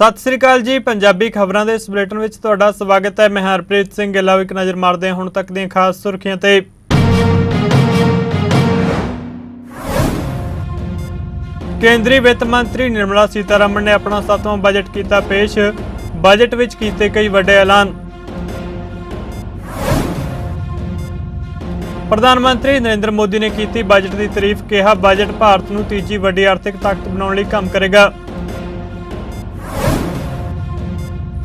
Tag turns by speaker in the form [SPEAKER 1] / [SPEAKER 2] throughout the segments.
[SPEAKER 1] ਸਤਿ ਸ੍ਰੀ ਅਕਾਲ ਜੀ, ਪੰਜਾਬੀ ਖਬਰਾਂ ਦੇ ਇਸ ਬੁਲੇਟਿਨ ਵਿੱਚ ਤੁਹਾਡਾ ਸਵਾਗਤ ਹੈ। ਮੈਂ ਹਰਪ੍ਰੀਤ ਸਿੰਘ ਗਿੱਲ ਇੱਕ ਨਜ਼ਰ ਮਾਰਦੇ ਹਾਂ ਹੁਣ ਤੱਕ ਦੀਆਂ ਖਾਸ ਸੁਰਖੀਆਂ ਤੇ। ਕੇਂਦਰੀ ਵਿੱਤ ਮੰਤਰੀ ਨਿਰਮਲਾ ਸੀਤਾਰਮਨ ਨੇ ਆਪਣਾ ਸੱਤਵਾਂ ਬਜਟ ਕੀਤਾ ਪੇਸ਼। ਬਜਟ ਵਿੱਚ ਕੀਤੇ ਕਈ ਵੱਡੇ ਐਲਾਨ। ਪ੍ਰਧਾਨ ਮੰਤਰੀ ਨਰਿੰਦਰ ਮੋਦੀ ਨੇ ਕੀਤੀ ਬਜਟ ਦੀ ਤਾਰੀਫ, ਕਿਹਾ ਬਜਟ ਭਾਰਤ ਨੂੰ ਤੀਜੀ ਵੱਡੀ ਆਰਥਿਕ ਤਾਕਤ ਬਣਾਉਣ ਲਈ ਕੰਮ ਕਰੇਗਾ।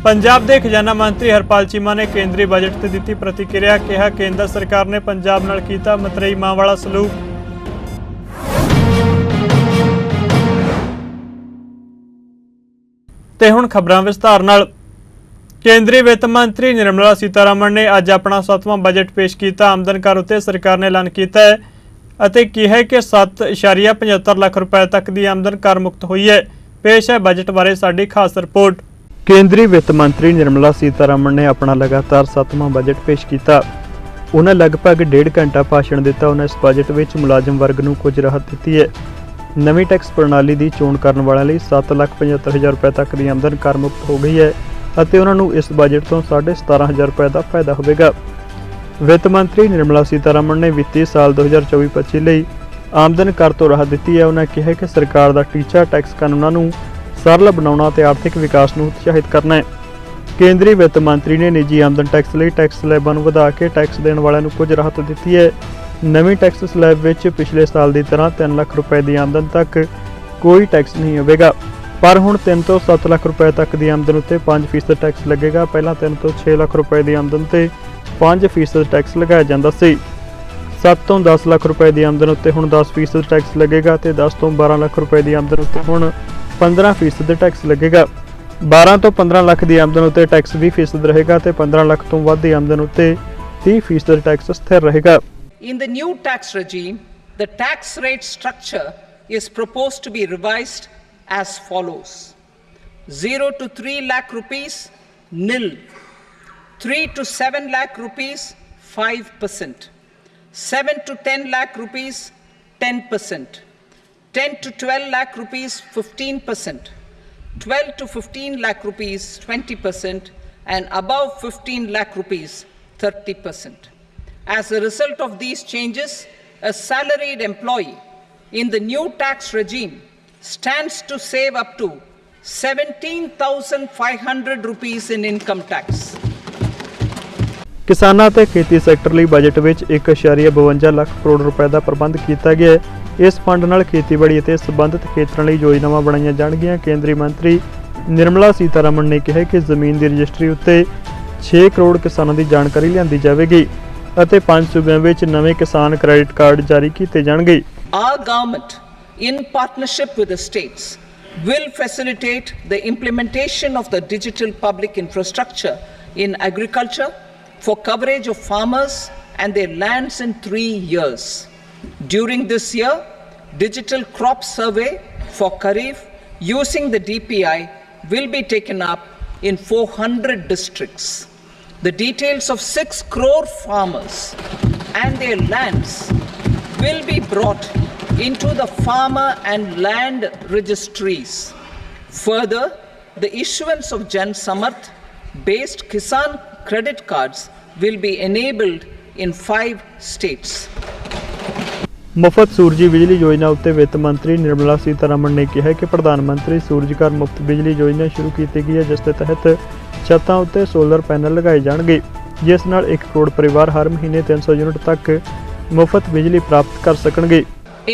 [SPEAKER 1] ਪੰਜਾਬ ਦੇ ਖਜ਼ਾਨਾ ਮੰਤਰੀ ਹਰਪਾਲ ਚੀਮਾ ਨੇ ਕੇਂਦਰੀ ਬਜਟ ਤੇ ਦਿੱਤੀ ਪ੍ਰਤੀਕਿਰਿਆ, ਕਿਹਾ ਕੇਂਦਰ ਸਰਕਾਰ ਨੇ ਪੰਜਾਬ ਨਾਲ ਕੀਤਾ ਮਤਰੇਈ ਮਾਂ ਵਾਲਾ ਸਲੂਕ। ਤੇ ਹੁਣ ਖਬਰਾਂ ਵਿਸਤਾਰ ਨਾਲ। ਕੇਂਦਰੀ ਵਿੱਤ ਮੰਤਰੀ ਨਿਰਮਲਾ ਸੀਤਾਰਮਣ ਨੇ ਅੱਜ ਆਪਣਾ 7ਵਾਂ ਬਜਟ ਪੇਸ਼ ਕੀਤਾ। ਆਮਦਨ ਕਰ ਉਤੇ ਸਰਕਾਰ ਨੇ ਐਲਾਨ ਕੀਤਾ ਹੈ ਅਤੇ ਕਿਹਾ ਹੈ ਕਿ 7.75 ਲੱਖ ਰੁਪਏ ਤੱਕ ਦੀ ਆਮਦਨ ਕਰ ਮੁਕਤ ਹੋਈ ਹੈ। ਪੇਸ਼ ਹੈ ਬਜਟ ਬਾਰੇ ਸਾਡੀ ਖਾਸ ਰਿਪੋਰਟ। ਕੇਂਦਰੀ ਵਿੱਤ ਮੰਤਰੀ ਨਿਰਮਲਾ ਸੀਤਾਰਮਣ ਨੇ ਆਪਣਾ ਲਗਾਤਾਰ 7ਵਾਂ ਬਜਟ ਪੇਸ਼ ਕੀਤਾ। ਉਹਨਾਂ ਲਗਭਗ ਡੇਢ ਘੰਟਾ ਭਾਸ਼ਣ ਦਿੱਤਾ। ਉਹਨਾਂ ਇਸ ਬਜਟ ਵਿੱਚ ਮੁਲਾਜ਼ਮ ਵਰਗ ਨੂੰ ਕੁਝ ਰਾਹਤ ਦਿੱਤੀ ਹੈ। ਨਵੀਂ ਟੈਕਸ ਪ੍ਰਣਾਲੀ ਦੀ ਚੋਣ ਕਰਨ ਵਾਲਿਆਂ ਲਈ 7,75,000 ਰੁਪਏ ਤੱਕ ਦੀ ਆਮਦਨ ਕਰ ਮੁਕਤ ਹੋ ਗਈ ਹੈ ਅਤੇ ਉਹਨਾਂ ਨੂੰ ਇਸ ਬਜਟ ਤੋਂ 17,500 ਰੁਪਏ ਦਾ ਫਾਇਦਾ ਹੋਵੇਗਾ। ਵਿੱਤ ਮੰਤਰੀ ਨਿਰਮਲਾ ਸੀਤਾਰਮਣ ਨੇ ਵਿੱਤੀ ਸਾਲ 2024-25 ਲਈ ਆਮਦਨ ਕਰ ਤੋਂ ਰਾਹਤ ਦਿੱਤੀ ਹੈ। ਉਹਨਾਂ ਕਿਹਾ ਕਿ ਸਰਕਾਰ ਦਾ ਟੀਚਾ ਟੈਕਸ ਕਾਨੂੰਨਾਂ ਨੂੰ ਸਰਲ ਬਣਾਉਣਾ ਤੇ ਆਰਥਿਕ ਵਿਕਾਸ ਨੂੰ ਉਤਸ਼ਾਹਿਤ ਕਰਨਾ ਹੈ। ਕੇਂਦਰੀ ਵਿੱਤ ਮੰਤਰੀ ਨੇ ਨਿੱਜੀ ਆਮਦਨ ਟੈਕਸ ਲਈ ਟੈਕਸ ਸਲੈਬਾਂ ਨੂੰ ਵਧਾ ਕੇ ਟੈਕਸ ਦੇਣ ਵਾਲਿਆਂ ਨੂੰ ਕੁਝ ਰਾਹਤ ਦਿੱਤੀ ਹੈ। ਨਵੀਂ ਟੈਕਸ ਸਲੈਬ ਵਿੱਚ ਪਿਛਲੇ ਸਾਲ ਦੀ ਤਰ੍ਹਾਂ 3 ਲੱਖ ਰੁਪਏ ਦੀ ਆਮਦਨ ਤੱਕ ਕੋਈ ਟੈਕਸ ਨਹੀਂ ਹੋਵੇਗਾ। ਪਰ ਹੁਣ 3 ਤੋਂ 7 ਲੱਖ ਰੁਪਏ ਤੱਕ ਦੀ ਆਮਦਨ ਉੱਤੇ 5% ਟੈਕਸ ਲੱਗੇਗਾ। ਪਹਿਲਾਂ 3 ਤੋਂ 6 ਲੱਖ ਰੁਪਏ ਦੀ ਆਮਦਨ ਤੇ 5% ਟੈਕਸ ਲਗਾਇਆ ਜਾਂਦਾ ਸੀ। 7 ਤੋਂ 10 ਲੱਖ ਰੁਪਏ ਦੀ ਆਮਦਨ ਉੱਤੇ ਹੁਣ 10% ਟੈਕਸ ਲੱਗੇਗਾ ਤੇ 10 ਤੋਂ 12 ਲੱਖ ਰੁਪਏ ਦੀ ਆਮਦਨ ਉੱਤੇ ਹੁਣ 15% ਟੈਕਸ ਲੱਗੇਗਾ 12 ਤੋਂ 15 ਲੱਖ ਦੀ ਆਮਦਨ ਉੱਤੇ ਟੈਕਸ 20% ਰਹੇਗਾ ਤੇ 15 ਲੱਖ ਤੋਂ ਵੱਧ ਦੀ ਆਮਦਨ ਉੱਤੇ 30% ਟੈਕਸ ਸਥਿਰ ਰਹੇਗਾ
[SPEAKER 2] In the new tax regime, the tax rate structure is proposed to be revised as follows 0 to 3 lakh rupees, nil. 3 to 7 lakh rupees, 5%. 7 to 10 lakh rupees, 10%. 10 to 12 lakh rupees, 15%. 12 to 15 lakh rupees, 20%. And above 15 lakh rupees, 30%. As a result of these changes, a salaried employee in the new tax regime stands to save up to 17,500 rupees in income tax.
[SPEAKER 1] ਕਿਸਾਨਾਂ ਤੇ ਖੇਤੀ sector ਲਈ budget ਵਿੱਚ 1.52 ਲੱਖ ਕਰੋੜ ਰੁਪਏ ਦਾ ਪ੍ਰਬੰਧ ਕੀਤਾ ਗਿਆ ਹੈ ਇਸ ਫੰਡ ਨਾਲ ਖੇਤੀਬਾੜੀ ਅਤੇ ਸਬੰਧਤ ਖੇਤਰਾਂ ਲਈ ਯੋਜਨਾਵਾਂ ਬਣਾਈਆਂ ਜਾਣਗੀਆਂ ਕੇਂਦਰੀ ਮੰਤਰੀ ਨਿਰਮਲਾ ਸੀਤਾਰਮਨ ਨੇ ਕਿਹਾ ਕਿ ਜ਼ਮੀਨ ਦੀ ਰਜਿਸਟਰੀ ਉੱਤੇ 6 ਕਰੋੜ ਕਿਸਾਨਾਂ ਦੀ ਜਾਣਕਾਰੀ ਲਿਆਂਦੀ ਜਾਵੇਗੀ ਅਤੇ ਪੰਜ ਸੂਬਿਆਂ ਵਿੱਚ ਨਵੇਂ ਕਿਸਾਨ ਕ੍ਰੈਡਿਟ ਕਾਰਡ ਜਾਰੀ ਕੀਤੇ ਜਾਣਗੇ
[SPEAKER 2] our government in partnership with the states will facilitate the implementation of the digital public infrastructure in agriculture for coverage of farmers and their lands in three years. During this year, digital crop survey for Kharif using the DPI will be taken up in 400 districts. The details of 6 crore farmers and their lands will be brought into the farmer and land registries. Further, the issuance of Jan Samarth based Kisan credit cards will be enabled in five states.
[SPEAKER 1] ਮੁਫਤ ਸੂਰਜੀ ਬਿਜਲੀ ਯੋਜਨਾ ਉੱਤੇ ਵਿੱਤ ਮੰਤਰੀ ਨਿਰਮਲਾ ਸੀਤਾਰਮਣ ਨੇ ਕਿਹਾ ਕਿ ਪ੍ਰਧਾਨ ਮੰਤਰੀ ਸੂਰਜ ਘਰ ਮੁਫਤ ਬਿਜਲੀ ਯੋਜਨਾ ਸ਼ੁਰੂ ਕੀਤੀ ਗਈ ਹੈ ਜਿਸ ਦੇ ਤਹਿਤ ਛੱਤਾਂ ਉੱਤੇ ਸੋਲਰ ਪੈਨਲ ਲਗਾਏ ਜਾਣਗੇ ਜਿਸ ਨਾਲ 1 ਕਰੋੜ ਪਰਿਵਾਰ ਹਰ ਮਹੀਨੇ 300 ਯੂਨਿਟ ਤੱਕ ਮੁਫਤ ਬਿਜਲੀ ਪ੍ਰਾਪਤ ਕਰ ਸਕਣਗੇ।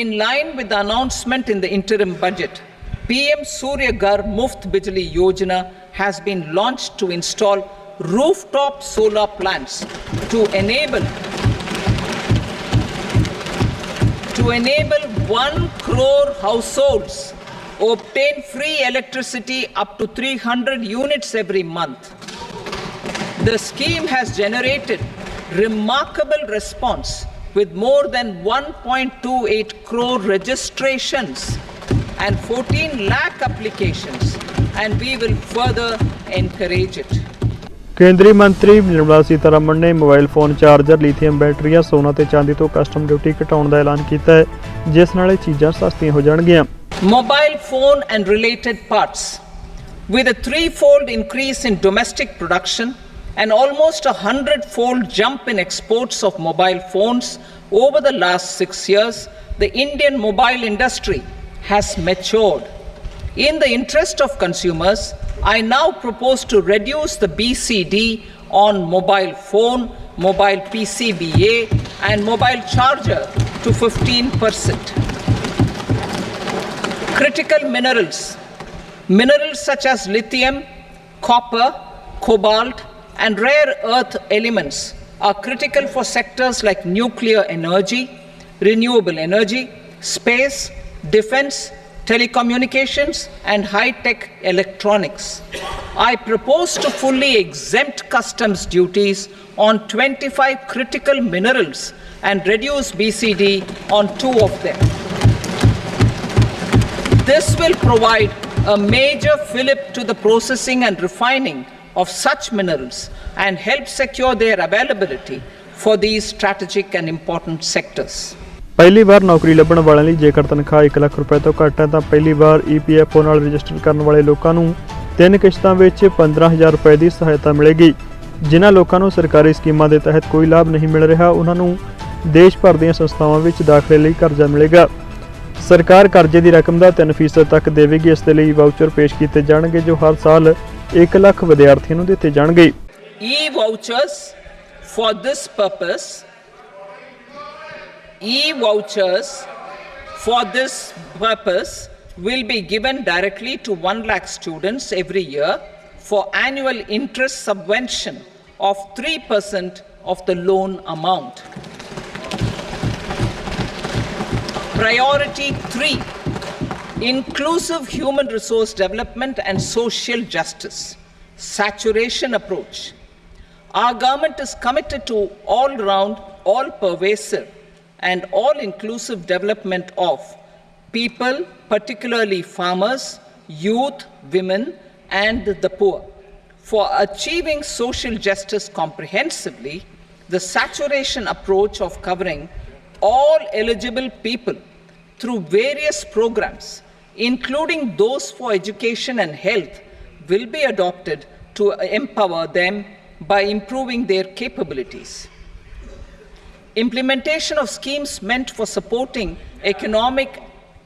[SPEAKER 2] In line with the announcement in the interim budget, PM Surya Ghar Muft Bijli Yojana has been launched to install rooftop solar plants to enable to enable 1 crore households obtain free electricity up to 300 units every month. The scheme has generated remarkable response with more than 1.28 crore registrations and 14 lakh applications and we will further encourage it.
[SPEAKER 1] ਕੇਂਦਰੀ ਮੰਤਰੀ ਨਿਰਮਲਾ ਸੀਤਾਰਮਣ ਨੇ mobile phone charger lithium ਬੈਟਰੀਆਂ ਸੋਨਾ ਤੇ ਚਾਂਦੀ ਤੋਂ custom duty ਘਟਾਉਣ ਦਾ ਐਲਾਨ ਕੀਤਾ ਹੈ ਜਿਸ ਨਾਲ ਇਹ ਚੀਜ਼ਾਂ ਸਸਤੀਆਂ ਹੋ ਜਾਣਗੀਆਂ
[SPEAKER 2] Mobile phone and related parts With a threefold increase in domestic production and almost a hundredfold jump in exports of mobile phones over the last six years, the Indian mobile industry has matured. In the interest of consumers, I now propose to reduce the BCD on mobile phone, mobile PCBA, and mobile charger to 15%. Critical minerals. Minerals such as lithium, copper, cobalt, and rare earth elements are critical for sectors like nuclear energy, renewable energy, space, defense, telecommunications, and high tech electronics. I propose to fully exempt customs duties on 25 critical minerals and reduce BCD on two of them. This will provide a major fillip to the processing and refining of such minerals and help secure their availability for these strategic and important sectors.
[SPEAKER 1] ਪਹਿਲੀ ਵਾਰ ਨੌਕਰੀ ਲੱਭਣ ਵਾਲਿਆਂ ਲਈ ਜੇਕਰ ਤਨਖਾਹ 1 ਲੱਖ ਰੁਪਏ ਤੋਂ ਘੱਟ ਹੈ ਤਾਂ ਪਹਿਲੀ ਵਾਰ ਈਪੀਐਫਓ ਨਾਲ ਰਜਿਸਟਰ ਕਰਨ ਵਾਲੇ ਲੋਕਾਂ ਨੂੰ ਤਿੰਨ ਕਿਸ਼ਤਾਂ ਵਿੱਚ 15000 ਰੁਪਏ ਦੀ ਸਹਾਇਤਾ ਮਿਲੇਗੀ। ਜਿਨ੍ਹਾਂ ਲੋਕਾਂ ਨੂੰ ਸਰਕਾਰੀ ਸਕੀਮਾਂ ਦੇ ਤਹਿਤ ਕੋਈ ਲਾਭ ਨਹੀਂ ਮਿਲ ਰਿਹਾ ਉਹਨਾਂ ਨੂੰ ਦੇਸ਼ ਭਰ ਦੀਆਂ ਸੰਸਥਾਵਾਂ ਵਿੱਚ ਦਾਖਲੇ ਲਈ ਕਰਜ਼ਾ ਮਿਲੇਗਾ। ਸਰਕਾਰ ਕਰਜ਼ੇ ਦੀ ਰਕਮ ਦਾ 3% ਤੱਕ ਦੇਵੇਗੀ ਇਸ ਦੇ ਲਈ ਵਾਊਚਰ ਪੇਸ਼ ਕੀਤੇ ਜਾਣਗੇ ਜੋ ਹਰ ਸਾਲ 1 ਲੱਖ ਵਿਦਿਆਰਥੀਆਂ ਨੂੰ ਦਿੱਤੇ ਜਾਣਗੇ।
[SPEAKER 2] E vouchers for this purpose, e vouchers for this purpose will be given directly to 1 lakh students every year for annual interest subvention of 3% of the loan amount. Priority 3 Inclusive human resource development and social justice. Saturation approach. Our government is committed to all round, all pervasive, and all inclusive development of people, particularly farmers, youth, women, and the poor. For achieving social justice comprehensively, the saturation approach of covering all eligible people through various programs, including those for education and health, will be adopted to empower them by improving their capabilities. Implementation of schemes meant for supporting economic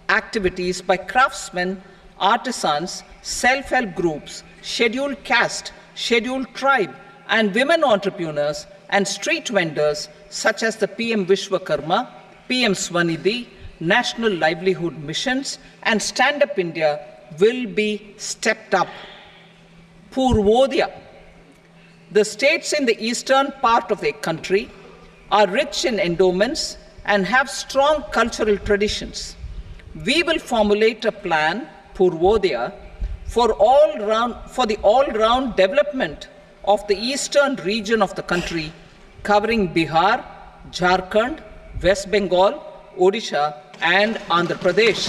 [SPEAKER 2] activities by craftsmen, artisans, self help groups, scheduled caste, scheduled tribe, and women entrepreneurs and street vendors such as the PM Vishwakarma, PM Swanidhi, National Livelihood Missions, and Stand Up India will be stepped up. Purvodaya. The states in the eastern part of the country are rich in endowments and have strong cultural traditions. We will formulate a plan, Purvodaya, for, all round, for the all round development of the eastern region of the country, covering Bihar, Jharkhand, West Bengal, Odisha, and Andhra Pradesh.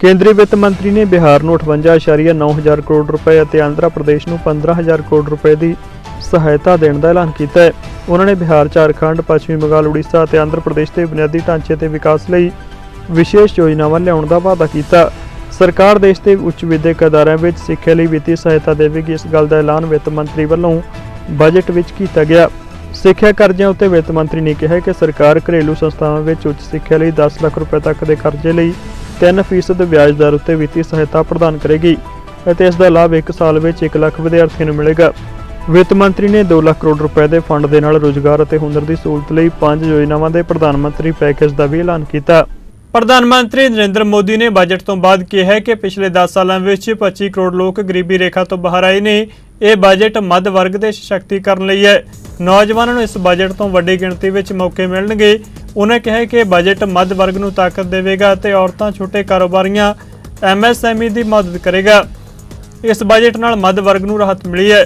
[SPEAKER 1] ਕੇਂਦਰੀ ਵਿੱਤ ਮੰਤਰੀ ਨੇ ਬਿਹਾਰ ਨੂੰ 58.9000 ਕਰੋੜ ਰੁਪਏ ਅਤੇ ਆਂਧਰਾ ਪ੍ਰਦੇਸ਼ ਨੂੰ 15000 ਕਰੋੜ ਰੁਪਏ ਦੀ ਸਹਾਇਤਾ ਦੇਣ ਦਾ ਐਲਾਨ ਕੀਤਾ ਹੈ। ਉਹਨਾਂ ਨੇ ਬਿਹਾਰ, ਝਾਰਖੰਡ, ਪੱਛਮੀ ਬੰਗਾਲ, ਉੜੀਸਾ ਅਤੇ ਆਂਧਰਾ ਪ੍ਰਦੇਸ਼ ਦੇ ਬੁਨਿਆਦੀ ਢਾਂਚੇ ਤੇ ਵਿਕਾਸ ਲਈ ਵਿਸ਼ੇਸ਼ ਯੋਜਨਾਵਾਂ ਲਿਆਉਣ ਦਾ ਵਾਅਦਾ ਕੀਤਾ। ਸਰਕਾਰ ਦੇਸ਼ ਦੇ ਉੱਚ ਵਿਦਿਅਕ ਅਦਾਰਿਆਂ ਵਿੱਚ ਸਿੱਖਿਆ ਲਈ ਵਿੱਤੀ ਸਹਾਇਤਾ ਦੇਵੇਗੀ। ਇਸ ਗੱਲ ਦਾ ਐਲਾਨ ਵਿੱਤ ਮੰਤਰੀ ਵੱਲੋਂ ਬਜਟ ਵਿੱਚ ਕੀਤਾ ਗਿਆ। ਸਿੱਖਿਆ ਕਰਜ਼ਿਆਂ ਉੱਤੇ ਵਿੱਤ ਮੰਤਰੀ ਨੇ ਕਿਹਾ ਕਿ ਸਰਕਾਰ ਘਰੇਲੂ ਸੰਸਥਾਵਾਂ ਵਿੱਚ ਉੱਚ ਸਿੱਖਿਆ ਲਈ 10 ਲੱਖ ਰੁਪਏ ਤੱਕ ਦੇ ਕਰਜ਼ੇ ਲਈ 3% ਵਿਆਜ ਦਰ ਉੱਤੇ ਵਿੱਤੀ ਸਹਾਇਤਾ ਪ੍ਰਦਾਨ ਕਰੇਗੀ ਅਤੇ ਇਸ ਦਾ ਲਾਭ 1 ਸਾਲ ਵਿੱਚ 1 ਲੱਖ ਵਿਦਿਆਰਥੀਆਂ ਨੂੰ ਮਿਲੇਗਾ। ਵਿੱਤ ਮੰਤਰੀ ਨੇ 2 ਲੱਖ ਕਰੋੜ ਰੁਪਏ ਦੇ ਫੰਡ ਦੇ ਨਾਲ ਰੋਜ਼ਗਾਰ ਅਤੇ ਹੁਨਰ ਦੀ ਸਹੂਲਤ ਲਈ ਪੰਜ ਯੋਜਨਾਵਾਂ ਦੇ ਪ੍ਰਧਾਨ ਮੰਤਰੀ ਪੈਕੇਜ ਦਾ ਵੀ ਐਲਾਨ ਕੀਤਾ। ਪ੍ਰਧਾਨ ਮੰਤਰੀ ਨਰਿੰਦਰ ਮੋਦੀ ਨੇ ਬਜਟ ਤੋਂ ਬਾਅਦ ਕਿਹਾ ਹੈ ਕਿ ਪਿਛਲੇ 10 ਸਾਲਾਂ ਵਿੱਚ 25 ਕਰੋੜ ਲੋਕ ਗਰੀਬੀ ਰੇਖਾ ਤੋਂ ਬਾਹਰ ਆਏ ਨੇ। ਇਹ ਬਜਟ ਮੱਧ ਵਰਗ ਦੇ ਸਸ਼ਕਤੀਕਰਨ ਲਈ ਹੈ। ਨੌਜਵਾਨਾਂ ਨੂੰ ਇਸ ਬਜਟ ਤੋਂ ਵੱਡੀ ਗਿਣਤੀ ਵਿੱਚ ਮੌਕੇ ਮਿਲਣਗੇ। ਉਹਨਾਂ ਕਿਹਾ ਕਿ ਇਹ ਬਜਟ ਮੱਧ ਵਰਗ ਨੂੰ ਤਾਕਤ ਦੇਵੇਗਾ ਅਤੇ ਔਰਤਾਂ ਛੋਟੇ ਕਾਰੋਬਾਰੀਆਂ ਐਮਐਸਐਮਈ ਦੀ ਮਦਦ ਕਰੇਗਾ। ਇਸ ਬਜਟ ਨਾਲ ਮੱਧ ਵਰਗ ਨੂੰ ਰਾਹਤ ਮਿਲੀ ਹੈ।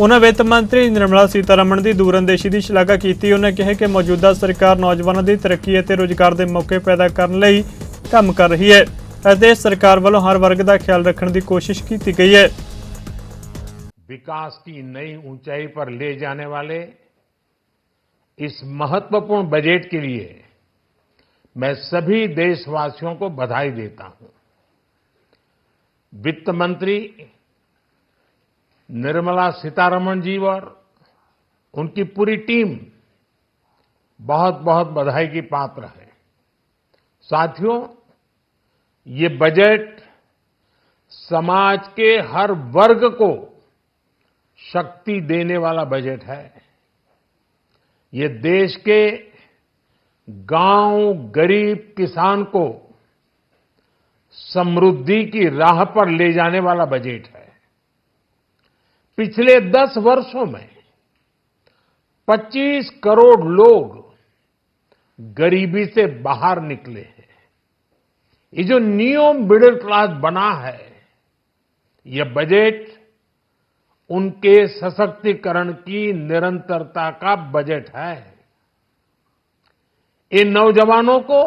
[SPEAKER 1] ਉਹਨਾਂ ਵਿੱਤ ਮੰਤਰੀ ਨਿਰਮਲਾ ਸੀਤਾਰਮਣ ਦੀ ਦੂਰਅੰਦੇਸ਼ੀ ਦੀ ਸ਼ਲਾਘਾ ਕੀਤੀ ਉਹਨਾਂ ਕਿਹਾ ਕਿ ਮੌਜੂਦਾ ਸਰਕਾਰ ਨੌਜਵਾਨਾਂ ਦੀ ਤਰੱਕੀ ਅਤੇ ਰੋਜ਼ਗਾਰ ਦੇ ਮੌਕੇ ਪੈਦਾ ਕਰਨ ਲਈ ਕੰਮ ਕਰ ਰਹੀ ਹੈ ਅਤੇ ਸਰਕਾਰ ਵੱਲੋਂ ਹਰ ਵਰਗ ਦਾ ਖਿਆਲ ਰੱਖਣ ਦੀ ਕੋਸ਼ਿਸ਼ ਕੀਤੀ ਗਈ ਹੈ
[SPEAKER 3] विकास की नई ऊंचाई पर ले जाने वाले इस महत्वपूर्ण बजट के लिए मैं सभी देशवासियों को बधाई देता हूं वित्त मंत्री निर्मला सीतारमण जी और उनकी पूरी टीम बहुत बहुत बधाई की पात्र है। साथियों, ये बजट समाज के हर वर्ग को शक्ति देने वाला बजट है। ये देश के गाँव गरीब किसान को समृद्धि की राह पर ले जाने वाला बजट है। पिछले दस वर्षों में 25 करोड़ लोग गरीबी से बाहर निकले हैं। ये जो न्यू मिडिल क्लास बना है यह बजट उनके सशक्तिकरण की निरंतरता का बजट है। इन नौजवानों को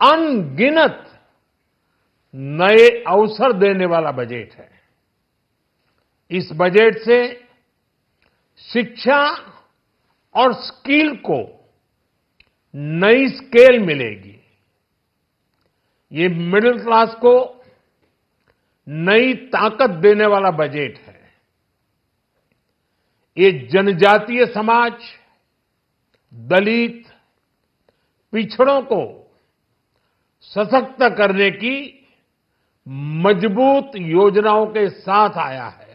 [SPEAKER 3] अनगिनत नए अवसर देने वाला बजट है। इस बजट से शिक्षा और स्किल को नई स्केल मिलेगी। ये मिडिल क्लास को नई ताकत देने वाला बजट है। ये जनजातीय समाज, दलित, पिछड़ों को सशक्त करने की मज़बूत योजनाओं के साथ आया है।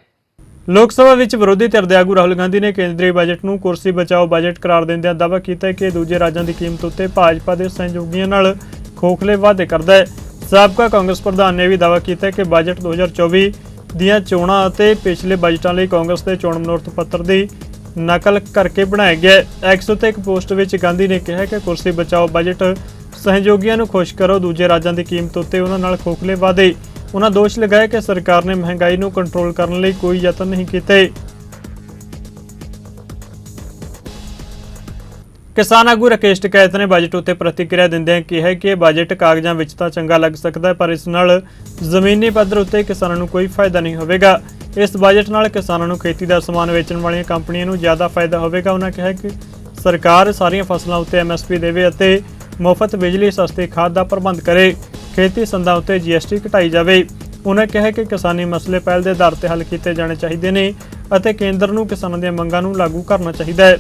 [SPEAKER 1] ਲੋਕ ਸਭਾ ਵਿੱਚ ਵਿਰੋਧੀ ਧਿਰ ਦੇ ਆਗੂ ਰਾਹੁਲ ਗਾਂਧੀ ਨੇ ਕੇਂਦਰੀ ਬਜਟ ਨੂੰ ਕੁਰਸੀ ਬਚਾਓ ਬਜਟ ਕਰਾਰ ਦਿੰਦਿਆਂ ਦਾਅਵਾ ਕੀਤਾ ਕਿ ਦੂਜੇ ਰਾਜਾਂ ਦੀ ਕੀਮਤ ਉੱਤੇ ਭਾਜਪਾ ਦੇ ਸਹਿਯੋਗੀਆਂ ਨਾਲ ਖੋਖਲੇ ਵਾਅਦੇ ਕਰਦਾ ਹੈ। ਸਾਬਕਾ ਕਾਂਗਰਸ ਪ੍ਰਧਾਨ ਨੇ ਵੀ ਦਾਅਵਾ ਕੀਤਾ ਕਿ ਬਜਟ 2024 ਦੀਆਂ ਚੋਣਾਂ ਅਤੇ ਪਿਛਲੇ ਬਜਟਾਂ ਲਈ ਕਾਂਗਰਸ ਦੇ ਚੋਣ ਮਨੋਰਥ ਪੱਤਰ ਦੀ ਨਕਲ ਕਰਕੇ ਬਣਾਇਆ ਗਿਆ ਹੈ। ਐਕਸ ਉੱਤੇ ਇੱਕ ਪੋਸਟ ਵਿੱਚ ਗਾਂਧੀ ਨੇ ਕਿਹਾ ਕਿ ਕੁਰਸੀ ਬਚਾਓ ਬਜਟ ਸਹਿਯੋਗੀਆਂ ਨੂੰ ਖੁਸ਼ ਕਰੋ, ਦੂਜੇ ਰਾਜਾਂ ਦੀ ਕੀਮਤ ਉੱਤੇ ਉਹਨਾਂ ਨਾਲ ਖੋਖਲੇ ਵਾਅਦੇ ਉਹਨਾਂ ਦੋਸ਼ ਲਗਾਇਆ ਕਿ ਸਰਕਾਰ ਨੇ ਮਹਿੰਗਾਈ ਨੂੰ ਕੰਟਰੋਲ ਕਰਨ ਲਈ ਕੋਈ ਯਤਨ ਨਹੀਂ ਕੀਤੇ। ਕਿਸਾਨ ਆਗੂ ਰਾਕੇਸ਼ ਟਕੈਤ ਨੇ ਬਜਟ ਉੱਤੇ ਪ੍ਰਤੀਕਿਰਿਆ ਦਿੰਦਿਆਂ ਕਿਹਾ ਕਿ ਇਹ ਬਜਟ ਕਾਗਜ਼ਾਂ ਵਿੱਚ ਤਾਂ ਚੰਗਾ ਲੱਗ ਸਕਦਾ ਹੈ, ਪਰ ਇਸ ਨਾਲ ਜ਼ਮੀਨੀ ਪੱਧਰ ਉੱਤੇ ਕਿਸਾਨਾਂ ਨੂੰ ਕੋਈ ਫਾਇਦਾ ਨਹੀਂ ਹੋਵੇਗਾ। ਇਸ ਬਜਟ ਨਾਲ ਕਿਸਾਨਾਂ ਨੂੰ ਖੇਤੀ ਦਾ ਸਮਾਨ ਵੇਚਣ ਵਾਲੀਆਂ ਕੰਪਨੀਆਂ ਨੂੰ ਜ਼ਿਆਦਾ ਫਾਇਦਾ ਹੋਵੇਗਾ। ਉਹਨਾਂ ਕਿਹਾ ਕਿ ਸਰਕਾਰ ਸਾਰੀਆਂ ਫਸਲਾਂ ਉੱਤੇ ਐਮਐਸਪੀ ਦੇਵੇ ਅਤੇ ਮੁਫਤ ਬਿਜਲੀ ਸਸਤੇ ਖਾਦ ਦਾ ਪ੍ਰਬੰਧ ਕਰੇ। ਖੇਤੀ ਸੰਦਾਂ ਉੱਤੇ ਜੀਐਸਟੀ ਘਟਾਈ ਜਾਵੇ। ਉਹਨਾਂ ਕਿਹਾ ਕਿ ਕਿਸਾਨੀ ਮਸਲੇ ਪਹਿਲ ਦੇ ਆਧਾਰ ਤੇ ਹੱਲ ਕੀਤੇ ਜਾਣੇ ਚਾਹੀਦੇ ਨੇ ਅਤੇ ਕੇਂਦਰ ਨੂੰ ਕਿਸਾਨਾਂ ਦੀਆਂ ਮੰਗਾਂ ਨੂੰ ਲਾਗੂ ਕਰਨਾ ਚਾਹੀਦਾ ਹੈ।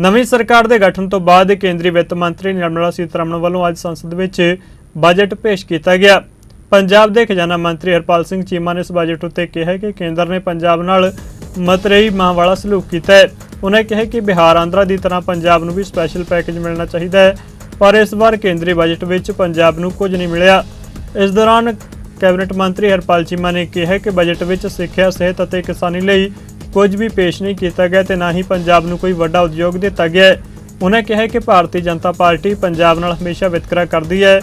[SPEAKER 1] ਨਵੀਂ ਸਰਕਾਰ ਦੇ ਗਠਨ ਤੋਂ ਬਾਅਦ ਕੇਂਦਰੀ ਵਿੱਤ ਮੰਤਰੀ ਨਿਰਮਲਾ ਸੀਤਾਰਮਣ ਵੱਲੋਂ ਅੱਜ ਸੰਸਦ ਵਿੱਚ ਬਜਟ ਪੇਸ਼ ਕੀਤਾ ਗਿਆ। ਪੰਜਾਬ ਦੇ ਖਜ਼ਾਨਾ ਮੰਤਰੀ ਹਰਪਾਲ ਸਿੰਘ ਚੀਮਾ ਨੇ ਇਸ ਬਜਟ ਉੱਤੇ ਕਿਹਾ ਕਿ ਕੇਂਦਰ ਨੇ ਪੰਜਾਬ ਨਾਲ ਮਤਰੇਈ ਮਾਂ ਵਾਲਾ ਸਲੂਕ ਕੀਤਾ ਹੈ। ਉਹਨਾਂ ਕਿਹਾ ਕਿ ਬਿਹਾਰ ਆਂਧਰਾ ਦੀ ਤਰ੍ਹਾਂ ਪੰਜਾਬ ਨੂੰ ਵੀ ਸਪੈਸ਼ਲ ਪੈਕੇਜ ਮਿਲਣਾ ਚਾਹੀਦਾ ਹੈ, ਪਰ ਇਸ ਵਾਰ ਕੇਂਦਰੀ ਬਜਟ ਵਿੱਚ ਪੰਜਾਬ ਨੂੰ ਕੁਝ ਨਹੀਂ ਮਿਲਿਆ। ਇਸ ਦੌਰਾਨ ਕੈਬਨਿਟ ਮੰਤਰੀ ਹਰਪਾਲ ਚੀਮਾ ਨੇ ਕਿਹਾ ਕਿ ਬਜਟ ਵਿੱਚ ਸਿੱਖਿਆ, ਸਿਹਤ ਅਤੇ ਕਿਸਾਨੀ ਲਈ ਕੁਝ ਵੀ ਪੇਸ਼ ਨਹੀਂ ਕੀਤਾ ਗਿਆ ਤੇ ਨਾ ਹੀ ਪੰਜਾਬ ਨੂੰ ਕੋਈ ਵੱਡਾ ਉਦਯੋਗ ਦਿੱਤਾ ਗਿਆ ਹੈ। ਉਹਨਾਂ ਕਿਹਾ ਕਿ ਭਾਰਤੀ ਜਨਤਾ ਪਾਰਟੀ ਪੰਜਾਬ ਨਾਲ ਹਮੇਸ਼ਾ ਵਿਤਕਰਾ ਕਰਦੀ ਹੈ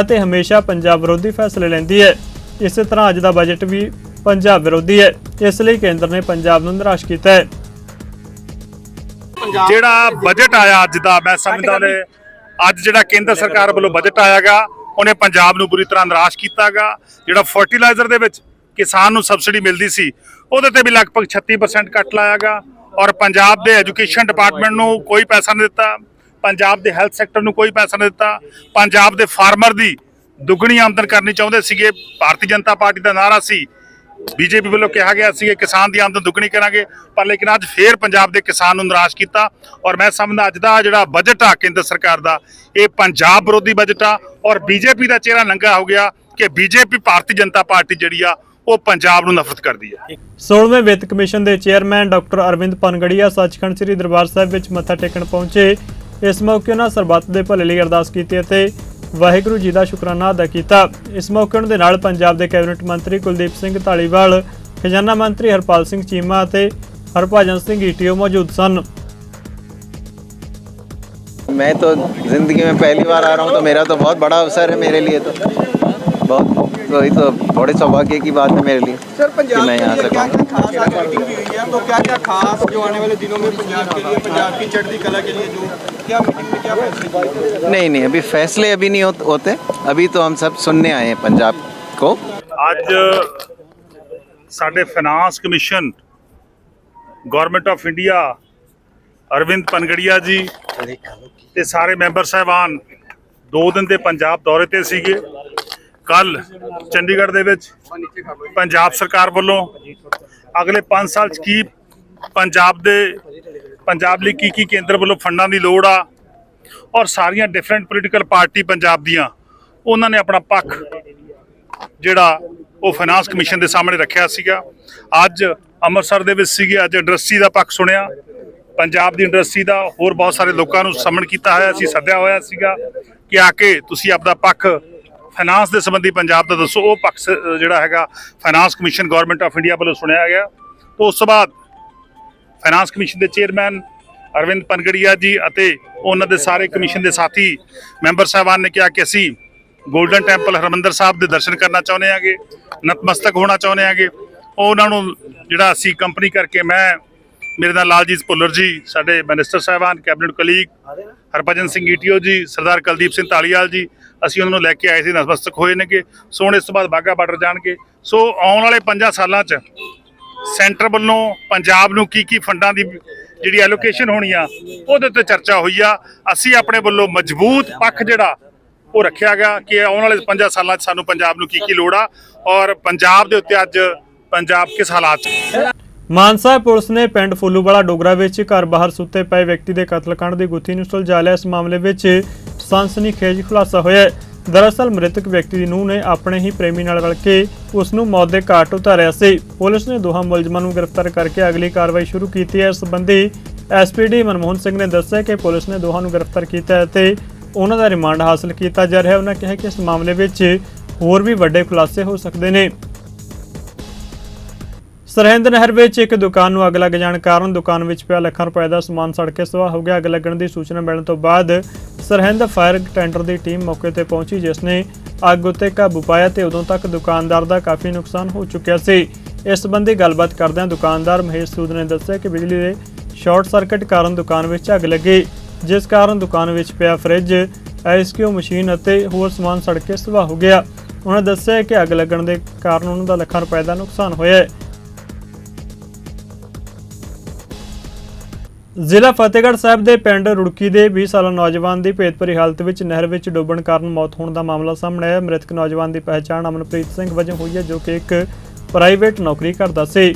[SPEAKER 1] ਅਤੇ ਹਮੇਸ਼ਾ ਪੰਜਾਬ ਵਿਰੋਧੀ ਫੈਸਲੇ ਲੈਂਦੀ ਹੈ। ਇਸੇ ਤਰ੍ਹਾਂ ਅੱਜ ਦਾ ਬਜਟ ਵੀ ਪੰਜਾਬ ਵਿਰੋਧੀ ਹੈ। ਇਸ ਲਈ ਕੇਂਦਰ ਨੇ ਪੰਜਾਬ ਨੂੰ ਨਿਰਾਸ਼ ਕੀਤਾ ਹੈ।
[SPEAKER 4] ਜਿਹੜਾ ਬਜਟ ਆਇਆ ਅੱਜ ਦਾ ਮੈਂ ਸਮਝਦਾ ਨੇ ਅੱਜ ਜਿਹੜਾ ਕੇਂਦਰ ਸਰਕਾਰ ਵੱਲੋਂ ਬਜਟ ਆਇਆਗਾ ਉਹਨੇ ਪੰਜਾਬ ਨੂੰ ਬੁਰੀ ਤਰ੍ਹਾਂ ਨਿਰਾਸ਼ ਕੀਤਾਗਾ। ਜਿਹੜਾ ਫਰਟੀਲਾਈਜ਼ਰ ਦੇ ਵਿੱਚ ਕਿਸਾਨ ਨੂੰ ਸਬਸਿਡੀ ਮਿਲਦੀ ਸੀ ਉਹਦੇ ਤੇ ਵੀ ਲਗਭਗ 36% ਕੱਟ ਲਾਇਆਗਾ। ਔਰ ਪੰਜਾਬ ਦੇ ਐਜੂਕੇਸ਼ਨ ਡਿਪਾਰਟਮੈਂਟ ਨੂੰ ਕੋਈ ਪੈਸਾ ਨਹੀਂ ਦਿੱਤਾ ਪੰਜਾਬ ਦੇ ਹੈਲਥ ਸੈਕਟਰ ਨੂੰ ਕੋਈ ਪੈਸਾ ਨਹੀਂ ਦਿੱਤਾ। ਪੰਜਾਬ ਦੇ ਫਾਰਮਰ ਦੀ ਦੁੱਗਣੀ ਆਮਦਨ ਕਰਨੀ ਚਾਹੁੰਦੇ ਸੀਗੇ ਭਾਰਤੀ ਜਨਤਾ ਪਾਰਟੀ ਦਾ ਨਾਰਾ ਸੀ। ਬੀਜੇਪੀ ਵੱਲੋਂ ਕਿਹਾ ਗਿਆ ਸੀ ਕਿ ਕਿਸਾਨ ਦੀ ਆਮਦਨ ਦੁੱਗਣੀ ਕਰਾਂਗੇ, ਪਰ ਲੇਕਿਨ ਅੱਜ ਫੇਰ ਪੰਜਾਬ ਦੇ ਕਿਸਾਨ ਨੂੰ ਨਿਰਾਸ਼ ਕੀਤਾ ਔਰ ਮੈਂ ਸਮਝਦਾ ਅੱਜ ਦਾ ਜਿਹੜਾ ਬਜਟ ਆ ਕੇਂਦਰ ਸਰਕਾਰ ਦਾ, ਇਹ ਪੰਜਾਬ ਵਿਰੋਧੀ ਬਜਟ ਆ ਔਰ ਬੀਜੇਪੀ ਦਾ ਚਿਹਰਾ ਨੰਗਾ ਹੋ ਗਿਆ ਕਿ ਬੀਜੇਪੀ ਭਾਰਤੀ ਜਨਤਾ ਪਾਰਟੀ ਜਿਹੜੀ ਆ, ਉਹ ਪੰਜਾਬ ਨੂੰ ਨਫ਼ਰਤ ਕਰਦੀ ਹੈ
[SPEAKER 1] 16ਵੇਂ ਵਿੱਤ ਕਮਿਸ਼ਨ ਦੇ ਚੇਅਰਮੈਨ ਡਾਕਟਰ ਅਰਵਿੰਦ ਪਨਗੜੀਆ ਸੱਚਖੰਡ ਸ੍ਰੀ ਦਰਬਾਰ ਸਾਹਿਬ ਵਿੱਚ ਮੱਥਾ ਟੇਕਣ ਪਹੁੰਚੇ। ਇਸ ਮੌਕੇ ਉਹਨਾਂ ਸਰਬੱਤ ਦੇ ਭਲੇ ਲਈ ਅਰਦਾਸ ਕੀਤੀ ਅਤੇ ਵਾਹਿਗੁਰੂ ਜੀ ਦਾ ਸ਼ੁਕਰਾਨਾ ਅਦਾ ਕੀਤਾ ਇਸ ਮੌਕੇ ਉਹਨਾਂ ਦੇ ਨਾਲ ਪੰਜਾਬ ਦੇ ਕੈਬਨਿਟ ਮੰਤਰੀ ਕੁਲਦੀਪ ਸਿੰਘ ਢਾਲੀਵਾਲ ਖਜ਼ਾਨਾ ਮੰਤਰੀ ਹਰਪਾਲ ਸਿੰਘ ਚੀਮਾ ਅਤੇ ਹਰਭਜਨ ਸਿੰਘ ਈਟੀਓ ਮੌਜੂਦ ਸਨ
[SPEAKER 5] मैं तो ज़िंदगी में पहली बार आ रहा हूँ तो मेरा तो बहुत बड़ा अवसर है मेरे लिए तो बहुत तो ये तो बड़े सौभाग्य की बात है मेरे लिए
[SPEAKER 6] सर
[SPEAKER 5] कि
[SPEAKER 6] पंजाब
[SPEAKER 5] मैं
[SPEAKER 6] के
[SPEAKER 5] यहाँ
[SPEAKER 6] लिए
[SPEAKER 5] से
[SPEAKER 6] क्या क्या खास आज मीटिंग भी हुई है तो क्या क्या खास जो आने वाले दिनों में पंजाब के लिए पंजाब की चढ़ती कला के लिए जो क्या मीटिंग में क्या फैसले किए
[SPEAKER 5] नहीं नहीं अभी फैसले अभी नहीं होत- होते अभी तो हम सब सुनने आए हैं पंजाब को
[SPEAKER 4] ਅੱਜ ਸਾਡੇ finance commission government of India Arvind Panagariya ji ਤੇ ਸਾਰੇ ਮੈਂਬਰ ਸਾਹਿਬਾਨ ਦੋ ਦਿਨ ਦੇ ਪੰਜਾਬ ਦੌਰੇ ਤੇ ਸੀਗੇ ਕੱਲ ਚੰਡੀਗੜ੍ਹ ਦੇ ਵਿੱਚ ਪੰਜਾਬ ਸਰਕਾਰ ਵੱਲੋਂ ਅਗਲੇ 5 ਸਾਲ ਚ ਕੀ ਪੰਜਾਬ ਦੇ ਪੰਜਾਬ ਲਈ ਕੀ ਕੀ ਕੇਂਦਰ ਵੱਲੋਂ ਫੰਡਾਂ ਦੀ ਲੋੜ ਆ ਔਰ ਸਾਰੀਆਂ ਡਿਫਰੈਂਟ ਪੋਲੀਟੀਕਲ ਪਾਰਟੀ ਪੰਜਾਬ ਦੀਆਂ, ਉਹਨਾਂ ਨੇ ਆਪਣਾ ਪੱਖ ਜਿਹੜਾ ਉਹ ਫਾਈਨਾਂਸ ਕਮਿਸ਼ਨ ਦੇ ਸਾਹਮਣੇ ਰੱਖਿਆ ਸੀਗਾ। ਅੱਜ ਅੰਮ੍ਰਿਤਸਰ ਦੇ ਵਿੱਚ ਸੀਗੇ, ਅੱਜ ਇੰਡਸਟਰੀ ਦਾ ਪੱਖ ਸੁਣਿਆ। ਪੰਜਾਬ ਦੀ ਇੰਡਸਟਰੀ ਦਾ ਹੋਰ ਬਹੁਤ ਸਾਰੇ ਲੋਕਾਂ ਨੂੰ ਸਮਣ ਕੀਤਾ ਹੋਇਆ ਸੀ ਸੱਦਿਆ ਹੋਇਆ ਸੀਗਾ ਕਿ ਆ ਕੇ ਤੁਸੀਂ ਆਪਦਾ ਪੱਖ ਫਾਈਨਾਂਸ ਦੇ ਸੰਬੰਧੀ ਪੰਜਾਬ ਦਾ ਦੱਸੋ। ਉਹ ਪੱਖ ਜਿਹੜਾ ਹੈਗਾ finance commission government of India ਵੱਲੋਂ ਸੁਣਿਆ ਗਿਆ। ਤੋਂ ਉਸ ਤੋਂ ਬਾਅਦ ਫਾਈਨਾਂਸ ਕਮਿਸ਼ਨ ਦੇ ਚੇਅਰਮੈਨ ਅਰਵਿੰਦ ਪਨਗੜੀਆ ਜੀ ਅਤੇ ਉਹਨਾਂ ਦੇ ਸਾਰੇ ਕਮਿਸ਼ਨ ਦੇ ਸਾਥੀ ਮੈਂਬਰ ਸਾਹਿਬਾਨ ਨੇ ਕਿਹਾ ਕਿ ਅਸੀਂ ਗੋਲਡਨ ਟੈਂਪਲ ਹਰਮੰਦਰ ਸਾਹਿਬ ਦੇ ਦਰਸ਼ਨ ਕਰਨਾ ਚਾਹੁੰਦੇ ਹਾਂਗੇ, ਨਤਮਸਤਕ ਹੋਣਾ ਚਾਹੁੰਦੇ ਹਾਂਗੇ। ਉਹਨਾਂ ਨੂੰ ਜਿਹੜਾ ਅਸੀਂ ਕੰਪਨੀ ਕਰਕੇ ਮੈਂ, ਮੇਰੇ ਨਾਲ ਲਾਲਜੀਤ ਭੁੱਲਰ ਜੀ, ਸਾਡੇ ਮਿਨਿਸਟਰ ਸਾਹਿਬਾਨ cabinet colleague Harbhajan Singh ETO ji, Sardar Kuldeep Singh Dhaliwal ਜੀ, ਅਸੀਂ ਉਹਨਾਂ ਨੂੰ ਲੈ ਕੇ ਆਏ ਸੀ, ਨਤਮਸਤਕ ਹੋਏ ਨੇਗੇ। ਸੋ ਹੁਣ ਇਸ ਤੋਂ ਬਾਅਦ ਬਾਗਾ ਬਾਰਡਰ ਜਾਣਗੇ। ਸੋ ਆਉਣ ਵਾਲੇ 5 ਸਾਲਾਂ 'ਚ ਸੈਂਟਰ ਵੱਲੋਂ ਪੰਜਾਬ ਨੂੰ ਕੀ ਕੀ ਫੰਡਾਂ ਦੀ ਜਿਹੜੀ ਐਲੋਕੇਸ਼ਨ ਹੋਣੀ ਆ, ਉਹਦੇ ਤੇ ਚਰਚਾ ਹੋਈ ਆ। ਅਸੀਂ ਆਪਣੇ ਵੱਲੋਂ ਮਜ਼ਬੂਤ ਪੱਖ ਜਿਹੜਾ, ਉਹ ਰੱਖਿਆ ਗਿਆ ਕਿ ਆਉਣ ਵਾਲੇ 5 ਸਾਲਾਂ 'ਚ ਸਾਨੂੰ ਪੰਜਾਬ ਨੂੰ ਕੀ ਕੀ ਲੋੜ ਆ ਔਰ ਪੰਜਾਬ ਦੇ ਉੱਤੇ ਅੱਜ ਪੰਜਾਬ ਕਿਸ ਹਾਲਾਤ 'ਚ
[SPEAKER 1] ਮਾਨਸਾ ਪੁਲਿਸ ਨੇ ਪਿੰਡ ਫੁੱਲੂਵਾਲਾ ਡੋਗਰਾ ਵਿੱਚ ਘਰ ਬਾਹਰ ਸੁੱਤੇ ਪਏ ਵਿਅਕਤੀ ਦੇ ਕਤਲ ਕਤਲकांड ਦੀ ਗੁੱਥੀ ਨੂੰ ਸੁਲਝਾ ਲਿਆ। ਇਸ ਮਾਮਲੇ ਵਿੱਚ ਸਨਸਨੀਖੇਜ ਖੁਲਾਸਾ ਹੋਇਆ ਹੈ। ਦਰਅਸਲ ਮ੍ਰਿਤਕ ਵਿਅਕਤੀ ਦੀ ਨੂੰਹ ਨੇ ਆਪਣੇ ਹੀ ਪ੍ਰੇਮੀ ਨਾਲ ਰਲ ਕੇ ਉਸ ਨੂੰ ਮੌਤ ਦੇ ਘਾਟ ਉਤਾਰਿਆ ਸੀ। ਪੁਲਿਸ ਨੇ ਦੋਹਾਂ ਮੁਲਜ਼ਮਾਂ ਨੂੰ ਗ੍ਰਿਫਤਾਰ ਕਰਕੇ ਅਗਲੀ ਕਾਰਵਾਈ ਸ਼ੁਰੂ ਕੀਤੀ ਹੈ। ਇਸ ਸੰਬੰਧੀ ਐਸਪੀਡੀ ਮਨਮੋਹਨ ਸਿੰਘ ਨੇ ਦੱਸਿਆ ਕਿ ਪੁਲਿਸ ਨੇ ਦੋਹਾਂ ਨੂੰ ਗ੍ਰਿਫਤਾਰ ਕੀਤਾ ਹੈ ਤੇ ਉਹਨਾਂ ਦਾ ਰਿਮਾਂਡ ਹਾਸਲ ਕੀਤਾ ਜਾ ਰਿਹਾ ਹੈ। ਉਹਨਾਂ ਕਿਹਾ ਕਿ ਇਸ ਮਾਮਲੇ ਵਿੱਚ ਹੋਰ ਵੀ ਵੱਡੇ ਖੁਲਾਸੇ ਹੋ ਸਕਦੇ ਨੇ। ਸਰਹਿੰਦ ਨਹਿਰ ਵਿੱਚ ਇੱਕ ਦੁਕਾਨ ਨੂੰ ਅੱਗ ਲੱਗ ਜਾਣ ਕਾਰਨ ਦੁਕਾਨ ਵਿੱਚ ਪਿਆ ਲੱਖਾਂ ਰੁਪਏ ਦਾ ਸਮਾਨ ਸੜ ਕੇ ਸਵਾਹ ਹੋ ਗਿਆ। ਅੱਗ ਲੱਗਣ ਦੀ ਸੂਚਨਾ ਮਿਲਣ ਤੋਂ ਬਾਅਦ ਸਰਹਿੰਦ ਫਾਇਰ ਟੈਂਡਰ ਦੀ ਟੀਮ ਮੌਕੇ ਤੇ ਪਹੁੰਚੀ, ਜਿਸ ਨੇ ਅੱਗ ਉੱਤੇ ਕਾਬੂ ਪਾਇਆ ਤੇ ਉਦੋਂ ਤੱਕ ਦੁਕਾਨਦਾਰ ਦਾ ਕਾਫੀ ਨੁਕਸਾਨ ਹੋ ਚੁੱਕਿਆ ਸੀ। ਇਸ ਸੰਬੰਧੀ ਗੱਲਬਾਤ ਕਰਦਿਆਂ ਦੁਕਾਨਦਾਰ ਮਹੇਸ਼ ਸੂਦ ਨੇ ਦੱਸਿਆ ਕਿ ਬਿਜਲੀ ਦੇ ਸ਼ਾਰਟ ਸਰਕਟ ਕਾਰਨ ਦੁਕਾਨ ਵਿੱਚ ਅੱਗ ਲੱਗੀ, ਜਿਸ ਕਾਰਨ ਦੁਕਾਨ ਵਿੱਚ ਪਿਆ ਫ੍ਰਿਜ ਐਸਕਿਊ ਮਸ਼ੀਨ ਅਤੇ ਹੋਰ ਸਮਾਨ ਸੜ ਕੇ ਸਵਾਹ ਹੋ ਗਿਆ। ਉਹਨਾਂ ਦੱਸਿਆ ਕਿ ਅੱਗ ਲੱਗਣ ਦੇ ਕਾਰਨ ਉਹਨਾਂ ਦਾ ਲੱਖਾਂ ਰੁਪਏ ਦਾ ਨੁਕਸਾਨ ਹੋਇਆ ਹੈ। ਜ਼ਿਲ੍ਹਾ ਫਤਿਹਗੜ੍ਹ ਸਾਹਿਬ ਦੇ ਪਿੰਡ ਰੁੜਕੀ ਦੇ 20 ਸਾਲਾ ਨੌਜਵਾਨ ਦੀ ਭੇਤਭਰੀ ਹਾਲਤ ਵਿੱਚ ਨਹਿਰ ਵਿੱਚ ਡੁੱਬਣ ਕਾਰਨ ਮੌਤ ਹੋਣ ਦਾ ਮਾਮਲਾ ਸਾਹਮਣੇ ਆਇਆ। ਮ੍ਰਿਤਕ ਨੌਜਵਾਨ ਦੀ ਪਹਿਚਾਣ ਅਮਨਪ੍ਰੀਤ ਸਿੰਘ ਵਜੋਂ ਹੋਈ ਹੈ, ਜੋ ਕਿ ਇੱਕ ਪ੍ਰਾਈਵੇਟ ਨੌਕਰੀ ਕਰਦਾ ਸੀ।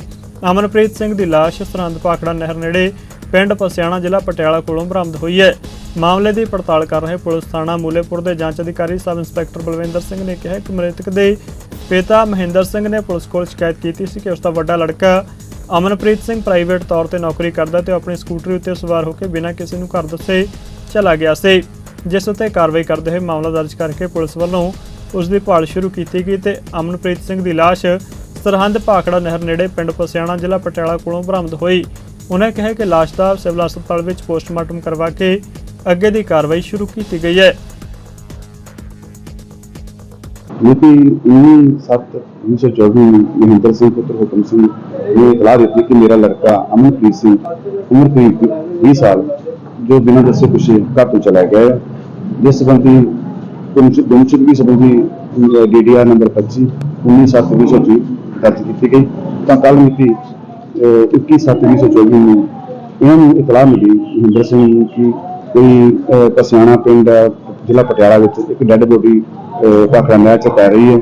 [SPEAKER 1] ਅਮਨਪ੍ਰੀਤ ਸਿੰਘ ਦੀ ਲਾਸ਼ ਸਰਹੰਦ ਪਾਖੜਾ ਨਹਿਰ ਨੇੜੇ ਪਿੰਡ ਪਸਿਆਣਾ ਜ਼ਿਲ੍ਹਾ ਪਟਿਆਲਾ ਕੋਲੋਂ ਬਰਾਮਦ ਹੋਈ ਹੈ। ਮਾਮਲੇ ਦੀ ਪੜਤਾਲ ਕਰ ਰਹੇ ਪੁਲਿਸ ਥਾਣਾ ਮੂਲੇਪੁਰ ਦੇ ਜਾਂਚ ਅਧਿਕਾਰੀ ਸਬ ਇੰਸਪੈਕਟਰ ਬਲਵਿੰਦਰ ਸਿੰਘ ਨੇ ਕਿਹਾ ਕਿ ਮ੍ਰਿਤਕ ਦੇ ਪਿਤਾ ਮਹਿੰਦਰ ਸਿੰਘ ਨੇ ਪੁਲਿਸ ਕੋਲ ਸ਼ਿਕਾਇਤ ਕੀਤੀ ਸੀ ਕਿ ਉਸ ਦਾ ਵੱਡਾ ਲੜਕਾ ਅਮਨਪ੍ਰੀਤ ਸਿੰਘ ਪ੍ਰਾਈਵੇਟ ਤੌਰ ਤੇ ਨੌਕਰੀ ਕਰਦਾ ਤੇ ਆਪਣੀ ਸਕੂਟਰੀ ਉੱਤੇ ਸਵਾਰ ਹੋ ਕੇ ਬਿਨਾਂ ਕਿਸੇ ਨੂੰ ਘਰ ਦੱਸੇ ਚਲਾ ਗਿਆ ਸੀ। ਜਿਸ ਉੱਤੇ ਕਾਰਵਾਈ ਕਰਦੇ ਹੋਏ ਮਾਮਲਾ ਦਰਜ ਕਰਕੇ ਪੁਲਿਸ ਵੱਲੋਂ ਉਸ ਦੀ ਭਾਲ ਸ਼ੁਰੂ ਕੀਤੀ ਗਈ ਤੇ ਅਮਨਪ੍ਰੀਤ ਸਿੰਘ ਦੀ ਲਾਸ਼ ਸਰਹੰਦ ਭਾਖੜਾ ਨਹਿਰ ਨੇੜੇ ਪਿੰਡ ਪਸਿਆਣਾ ਜ਼ਿਲ੍ਹਾ ਪਟਿਆਲਾ ਕੋਲੋਂ ਬਰਾਮਦ ਹੋਈ। ਉਹਨਾਂ ਕਿਹਾ ਕਿ ਲਾਸ਼ ਦਾ ਸਿਵਲ ਹਸਪਤਾਲ ਵਿੱਚ ਪੋਸਟਮਾਰਟਮ ਕਰਵਾ ਕੇ ਅੱਗੇ ਦੀ ਕਾਰਵਾਈ ਸ਼ੁਰੂ ਕੀਤੀ ਗਈ ਹੈ।
[SPEAKER 7] ਮਿਤੀ 19/7/1924 ਮਹਿੰਦਰ ਸਿੰਘ ਪੁੱਤਰ ਹੁਕਮ ਸਿੰਘ ਨੇ ਇਤਲਾਹ ਦਿੱਤੀ ਕਿ ਮੇਰਾ ਲੜਕਾ ਅਮਨਪ੍ਰੀਤ ਸਿੰਘ ਉਮਰ ਕਰੀਬ 20 ਸਾਲ, ਜੋ ਬਿਨਾਂ ਦੱਸੇ ਕੁਛ ਘਰ ਤੋਂ ਚਲਾ ਗਿਆ ਹੈ। ਜਿਸ ਸੰਬੰਧੀ ਗੁੰਮਸ਼ੁਦਗੀ ਸੰਬੰਧੀ ਡੀਡੀਆਰ ਨੰਬਰ 25 19/7/2024 ਦਰਜ ਕੀਤੀ ਗਈ। ਤਾਂ ਕੱਲ ਮਿਤੀ 21/7/2024 ਨੂੰ ਇਹਨਾਂ ਨੂੰ ਇਤਲਾਹ ਮਿਲੀ ਮਹਿੰਦਰ ਸਿੰਘ ਨੂੰ ਕਿ ਕੋਈ ਪਸਿਆਣਾ ਪਿੰਡ ਜ਼ਿਲ੍ਹਾ ਪਟਿਆਲਾ ਵਿੱਚ ਇੱਕ ਡੈੱਡ ਬੋਡੀ ਭਾਖੜਾ ਨਹਿਰ 'ਚ ਪੈ ਰਹੀ ਹੈ।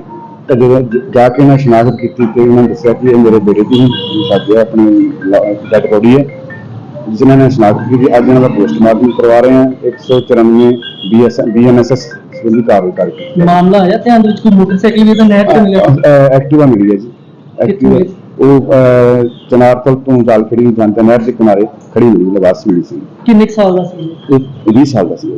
[SPEAKER 7] ਤੇ ਜਦੋਂ ਜ- ਕੇ ਇਹਨਾਂ ਸ਼ਨਾਖਤ ਕੀਤੀ ਤੇ ਉਹਨਾਂ ਨੇ ਦੱਸਿਆ ਕਿ ਇਹ ਮੇਰੇ ਬੇਟੇ ਦੀ ਸਾਜੇ ਆਪਣੀ ਡੈੱਡ ਬੋਡੀ ਹੈ। ਜਿਨ੍ਹਾਂ ਨੇ ਸ਼ਨਾਖਤ ਕੀਤੀ ਅੱਜ ਇਹਨਾਂ ਦਾ ਪੋਸਟਮਾਰਟਮ ਕਰਵਾ ਰਹੇ ਹਾਂ। 194 ਬੀਐਸ ਬੀਐਨਐਸਐਸ ਸੰਬੰਧੀ ਕਾਰਵਾਈ ਕਰਕੇ
[SPEAKER 8] ਮਾਮਲਾ ਆਇਆ ਧਿਆਨ ਦੇ ਵਿੱਚ ਕੋਈ ਮੋਟਰਸਾਈਕਲ ਵੀ ਤਾਂ ਨਹਿਰ ਤੇ ਮਿਲਿਆ?
[SPEAKER 7] ਐਕਟਿਵਾ ਮਿਲੀ ਹੈ ਜੀ। ਐਕਟਿਵਾ? ਉਹ ਚਨਾਰਤਲ ਤੋਂ ਜਾਲਖੜੀ ਜਾਂਦੇ ਨਹਿਰ ਦੇ ਕਿਨਾਰੇ ਖੜੀ ਮਿਲੀ ਲਗਾਸ ਮਿਲੀ ਸੀ।
[SPEAKER 8] ਕਿੰਨੇ ਕੁ ਸਾਲ ਦਾ ਸੀ?
[SPEAKER 7] ਇਹ 20 ਸਾਲ ਦਾ ਸੀ।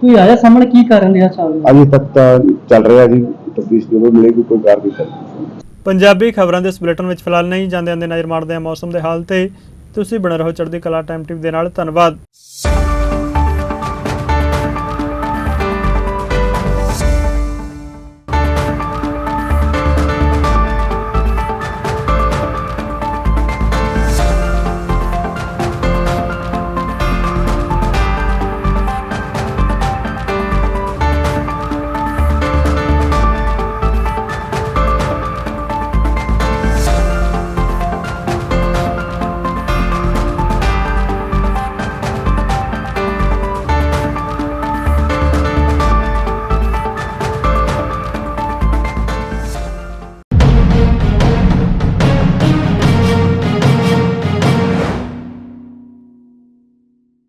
[SPEAKER 8] ਕੋਈ ਆਇਆ ਸਾਹਮਣੇ ਕੀ ਕਾਰਨ ਰਿਹਾ ਸਾਲ ਦਾ?
[SPEAKER 7] ਅਜੇ ਤੱਕ ਤਾਂ ਚੱਲ ਰਿਹਾ ਜੀ ਤਫਤੀਸ਼ ਜਦੋਂ ਮਿਲੇਗੀ ਕੋਈ ਕਾਰਵਾਈ ਕਰਾਂਗੇ
[SPEAKER 1] ਪੰਜਾਬੀ ਖਬਰਾਂ ਦੇ ਇਸ ਬੁਲੇਟਿਨ ਵਿੱਚ ਫਿਲਹਾਲ ਨਹੀਂ ਜਾਂਦੇ ਆਂਦੇ ਨਜ਼ਰ ਮਾਰਦੇ ਹਾਂ ਮੌਸਮ ਦੇ ਹਾਲ ਤੇ। ਤੁਸੀਂ ਬਣੇ ਰਹੋ ਚੜ੍ਹਦੀ ਕਲਾ ਟਾਈਮ ਟਿਪ ਦੇ ਨਾਲ ਧੰਨਵਾਦ।